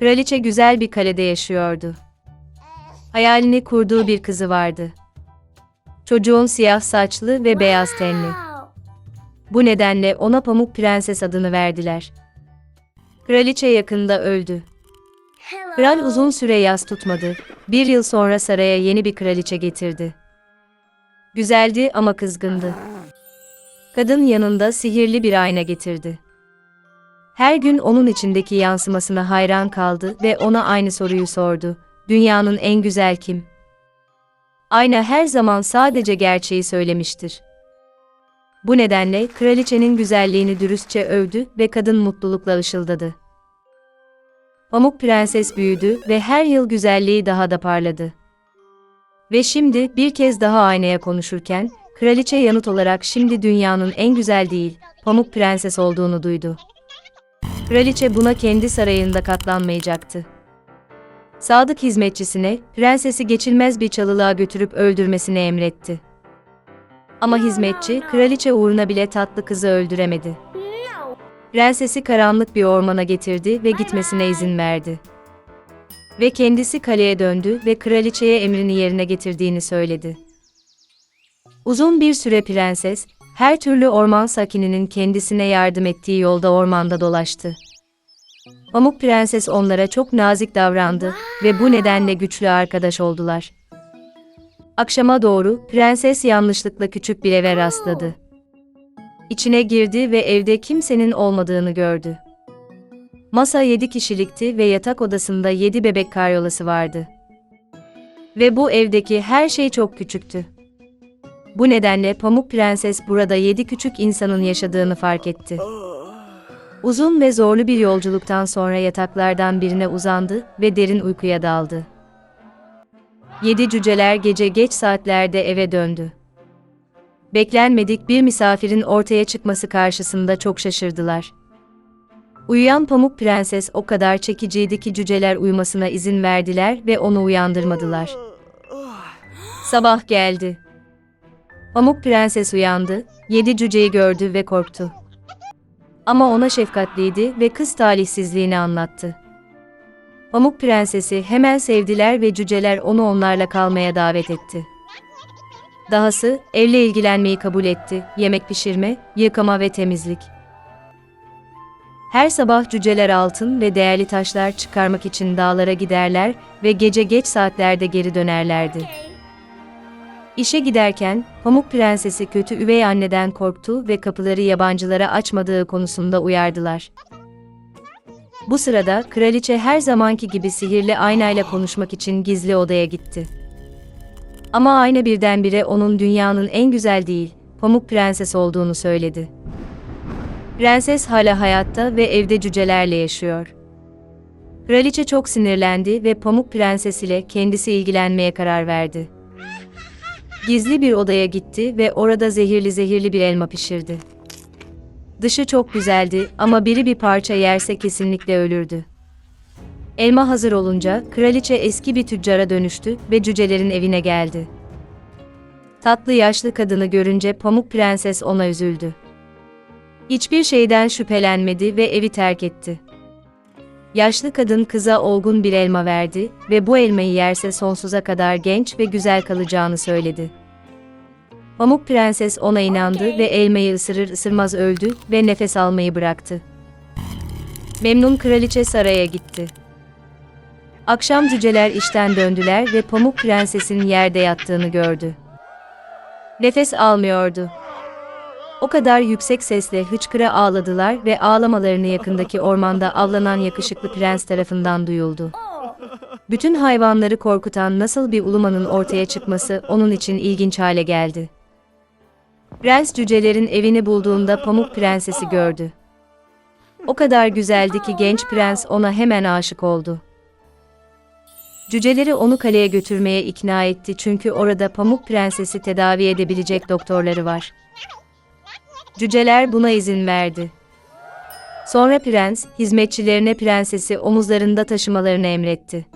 Kraliçe güzel bir kalede yaşıyordu. Hayalini kurduğu bir kızı vardı. Çocuğun siyah saçlı ve beyaz tenli. Bu nedenle ona Pamuk Prenses adını verdiler. Kraliçe yakında öldü. Kral uzun süre yas tutmadı. Bir yıl sonra saraya yeni bir kraliçe getirdi. Güzeldi ama kızgındı. Kadın yanında sihirli bir ayna getirdi. Her gün onun içindeki yansımasına hayran kaldı ve ona aynı soruyu sordu. Dünyanın en güzel kim? Ayna her zaman sadece gerçeği söylemiştir. Bu nedenle kraliçenin güzelliğini dürüstçe övdü ve kadın mutlulukla ışıldadı. Pamuk Prenses büyüdü ve her yıl güzelliği daha da parladı. Ve şimdi bir kez daha aynaya konuşurken, kraliçe yanıt olarak şimdi dünyanın en güzel değil, Pamuk Prenses olduğunu duydu. Kraliçe buna kendi sarayında katlanmayacaktı. Sadık hizmetçisine, prensesi geçilmez bir çalılığa götürüp öldürmesini emretti. Ama hizmetçi, kraliçe uğruna bile tatlı kızı öldüremedi. Prensesi karanlık bir ormana getirdi ve gitmesine izin verdi. Ve kendisi kaleye döndü ve kraliçeye emrini yerine getirdiğini söyledi. Uzun bir süre prenses, her türlü orman sakininin kendisine yardım ettiği yolda ormanda dolaştı. Pamuk Prenses onlara çok nazik davrandı ve bu nedenle güçlü arkadaş oldular. Akşama doğru prenses yanlışlıkla küçük bir eve rastladı. İçine girdi ve evde kimsenin olmadığını gördü. Masa yedi kişilikti ve yatak odasında yedi bebek karyolası vardı. Ve bu evdeki her şey çok küçüktü. Bu nedenle Pamuk Prenses burada yedi küçük insanın yaşadığını fark etti. Uzun ve zorlu bir yolculuktan sonra yataklardan birine uzandı ve derin uykuya daldı. Yedi cüceler gece geç saatlerde eve döndü. Beklenmedik bir misafirin ortaya çıkması karşısında çok şaşırdılar. Uyuyan Pamuk Prenses o kadar çekiciydi ki cüceler uyumasına izin verdiler ve onu uyandırmadılar. Sabah geldi. Pamuk Prenses uyandı, yedi cüceyi gördü ve korktu. Ama ona şefkatliydi ve kız talihsizliğini anlattı. Pamuk Prensesi hemen sevdiler ve cüceler onu onlarla kalmaya davet etti. Dahası evle ilgilenmeyi kabul etti, yemek pişirme, yıkama ve temizlik. Her sabah cüceler altın ve değerli taşlar çıkarmak için dağlara giderler ve gece geç saatlerde geri dönerlerdi. İşe giderken Pamuk Prensesi kötü üvey anneden korktu ve kapıları yabancılara açmadığı konusunda uyardılar. Bu sırada kraliçe her zamanki gibi sihirli aynayla konuşmak için gizli odaya gitti. Ama ayna birdenbire onun dünyanın en güzel değil, Pamuk Prenses olduğunu söyledi. Prenses hala hayatta ve evde cücelerle yaşıyor. Kraliçe çok sinirlendi ve Pamuk Prenses ile kendisi ilgilenmeye karar verdi. Gizli bir odaya gitti ve orada zehirli zehirli bir elma pişirdi. Dışı çok güzeldi ama biri bir parça yerse kesinlikle ölürdü. Elma hazır olunca kraliçe eski bir tüccara dönüştü ve cücelerin evine geldi. Tatlı yaşlı kadını görünce Pamuk Prenses ona üzüldü. Hiçbir şeyden şüphelenmedi ve evi terk etti. Yaşlı kadın kıza olgun bir elma verdi ve bu elmayı yerse sonsuza kadar genç ve güzel kalacağını söyledi. Pamuk Prenses ona inandı ve elmayı ısırır ısırmaz öldü ve nefes almayı bıraktı. Memnun kraliçe saraya gitti. Akşam cüceler işten döndüler ve Pamuk Prenses'in yerde yattığını gördü. Nefes almıyordu. O kadar yüksek sesle hıçkıra ağladılar ve ağlamalarını yakındaki ormanda avlanan yakışıklı prens tarafından duyuldu. Bütün hayvanları korkutan nasıl bir ulumanın ortaya çıkması onun için ilginç hale geldi. Prens cücelerin evini bulduğunda Pamuk Prensesi gördü. O kadar güzeldi ki genç prens ona hemen aşık oldu. Cüceleri onu kaleye götürmeye ikna etti çünkü orada Pamuk Prensesi tedavi edebilecek doktorları var. Cüceler buna izin verdi. Sonra prens, hizmetçilerine prensesi omuzlarında taşımalarını emretti.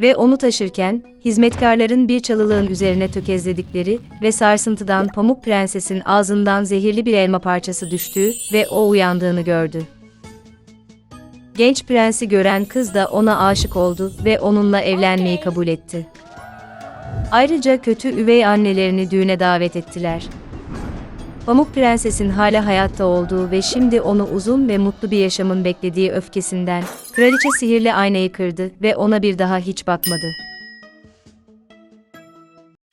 Ve onu taşırken, hizmetkarların bir çalılığın üzerine tökezledikleri ve sarsıntıdan Pamuk Prenses'in ağzından zehirli bir elma parçası düştüğü ve o uyandığını gördü. Genç prensi gören kız da ona aşık oldu ve onunla evlenmeyi kabul etti. Ayrıca kötü üvey annelerini düğüne davet ettiler. Pamuk Prenses'in hala hayatta olduğu ve şimdi onu uzun ve mutlu bir yaşamın beklediği öfkesinden, kraliçe sihirli aynayı kırdı ve ona bir daha hiç bakmadı.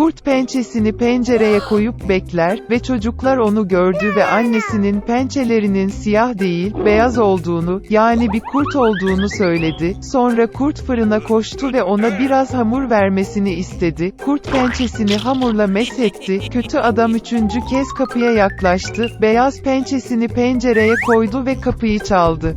Kurt pençesini pencereye koyup bekler ve çocuklar onu gördü ve annesinin pençelerinin siyah değil, beyaz olduğunu, yani bir kurt olduğunu söyledi. Sonra kurt fırına koştu ve ona biraz hamur vermesini istedi. Kurt pençesini hamurla mesetti. Kötü adam üçüncü kez kapıya yaklaştı. Beyaz pençesini pencereye koydu ve kapıyı çaldı.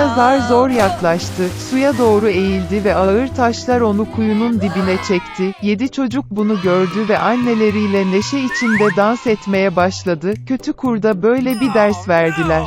Suya zar zor yaklaştı, suya doğru eğildi ve ağır taşlar onu kuyunun dibine çekti. Yedi çocuk bunu gördü ve anneleriyle neşe içinde dans etmeye başladı. Kötü kurda böyle bir ders verdiler.